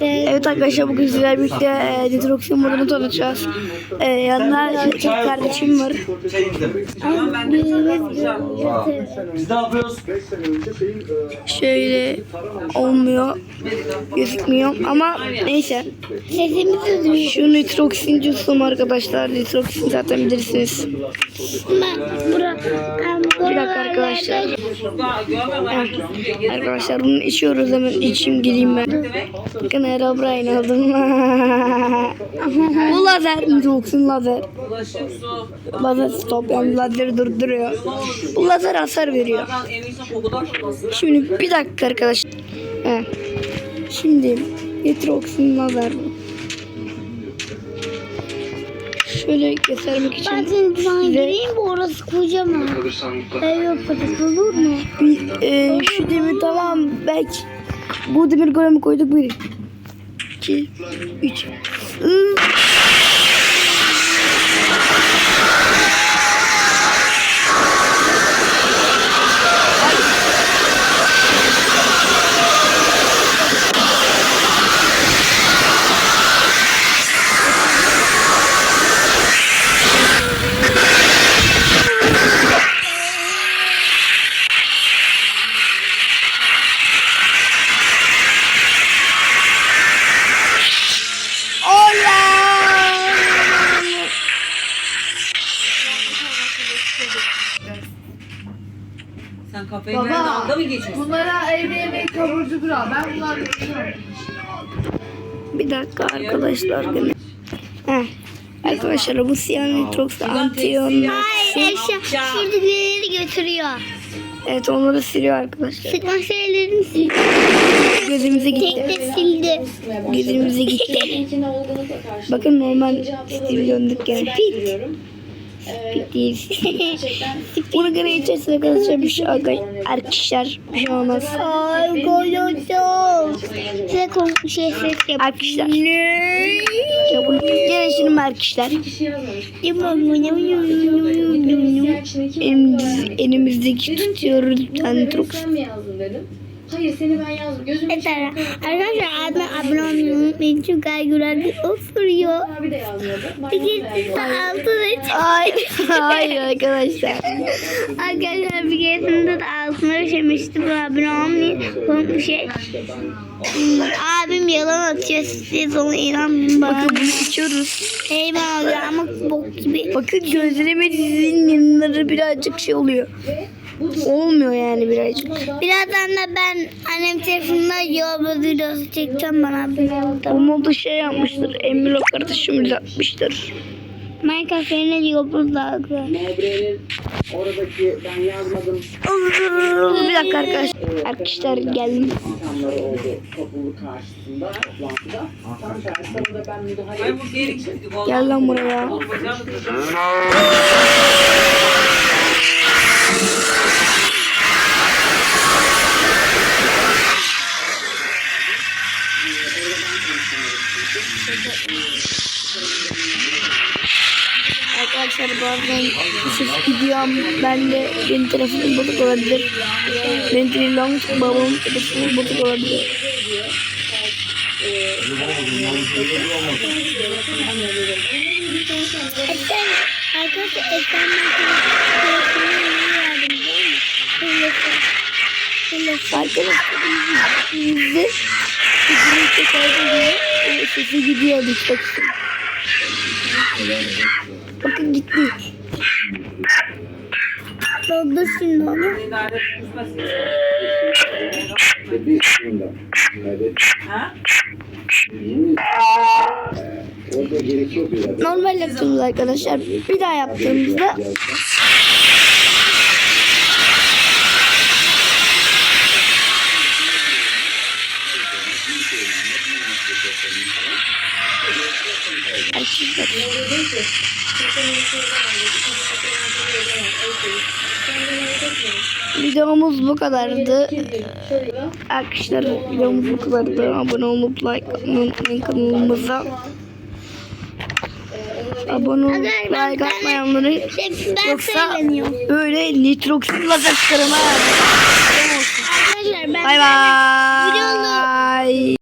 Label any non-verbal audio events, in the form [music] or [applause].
Evet arkadaşlar bugün sizlerle birlikte e, Nitroxin modunu tanıtacağız. E, yanında tek kardeşim var. Biz ne yapıyoruz? Şöyle olmuyor. Gözükmüyor ama neyse. Sesimizi duyuyor. Şu Nitroxin cüzüm arkadaşlar. Nitroxin zaten bilirsiniz. Bir dakika arkadaşlar. Arkadaşlar bunu içiyoruz hemen içeyim geleyim ben. Bakın Herobrine aldım. Bu lazer Nitroxin lazer. Lazer stop yani lazer durduruyor. Bu lazer hasar veriyor. Şimdi bir dakika arkadaşlar. He. Şimdi Nitroxin lazer. Şöyle göstermek için Ben seni düzen gireyim mi? Orası kocaman. Ev yaparız olur mu? bir, e, şu demir tamam belki bu demir golemi koyduk. 1, 2, 3. Sen kafayı nerede dalga mı geçiyorsun? Bunlara evde yemek kavurucu bura. Ben uğraşamam. Bir dakika arkadaşlar gene. Heh. Arkadaşlar bu siyah nitrox antiyon. Hayır eşya şuradakileri götürüyor. Evet onları siliyor arkadaşlar. Sıkma şeylerini sildi. Gözümüze gitti. Tek de sildi. Gözümüze gitti. Bakın normal stil döndük yani. Pit. Bunu gene içerisine arkadaşlar bir şey arkadaşlar bir şey olmaz. Ay koyacağım. Size komik bir şey ses yap. Arkadaşlar. Ya bunu gene şimdi arkadaşlar. Elimiz, elimizdeki tutuyoruz lütfen Nitrox. Hayır seni ben yazdım. Gözüm Arkadaşlar abone abone olmayı unutmayın. Çünkü Aygüler oturuyor. abi de. Bir keresinde altına çık- Ay, hayır arkadaşlar. Arkadaşlar bir keresinde de altına işemişti. Bu abone. Komik bir şey. Abim yalan atıyor. Siz ona inanmayın bana. Bakın bunu içiyoruz. Eyvah oluyor ama bok gibi. Bakın gözlerimizin yanları birazcık şey oluyor. Olmuyor yani birazcık. Birazdan da ben annem telefonuna yolda videosu çekeceğim bana abone olun. O modu şey yapmıştır. Emilo kardeşimiz yapmıştır. Minecraft yerine yolda dalga. Oradaki ben yazmadım Bir dakika arkadaşlar. Arkadaşlar geldim. insanlar oldu topluluk karşısında toplantıda. Tam tersi orada ben müdahale ettim. Gel lan buraya. [laughs] Arkadaşlar bazen ses gidiyor ama ben de benim telefonum bozuk olabilir. Benim telefonum babamın telefonu bozuk olabilir. Esen, arkadaşlar Esen ben telefonuna niye verdim biliyor musun? Telefon. Arkadaşlar bizde sesini O sesi gidiyor dikkat edin. Bakın gitti. Doldur şimdi onu. Normal yaptığımız arkadaşlar bir daha yaptığımızda Videomuz bu kadardı. Arkadaşlar videomuz bu kadardı. Abone olup like atmayı unutmayın kanalımıza. Abone olup like atmayanları yoksa böyle nitroksin lazer çıkarım ha. Arkadaşlar ben Bay bay.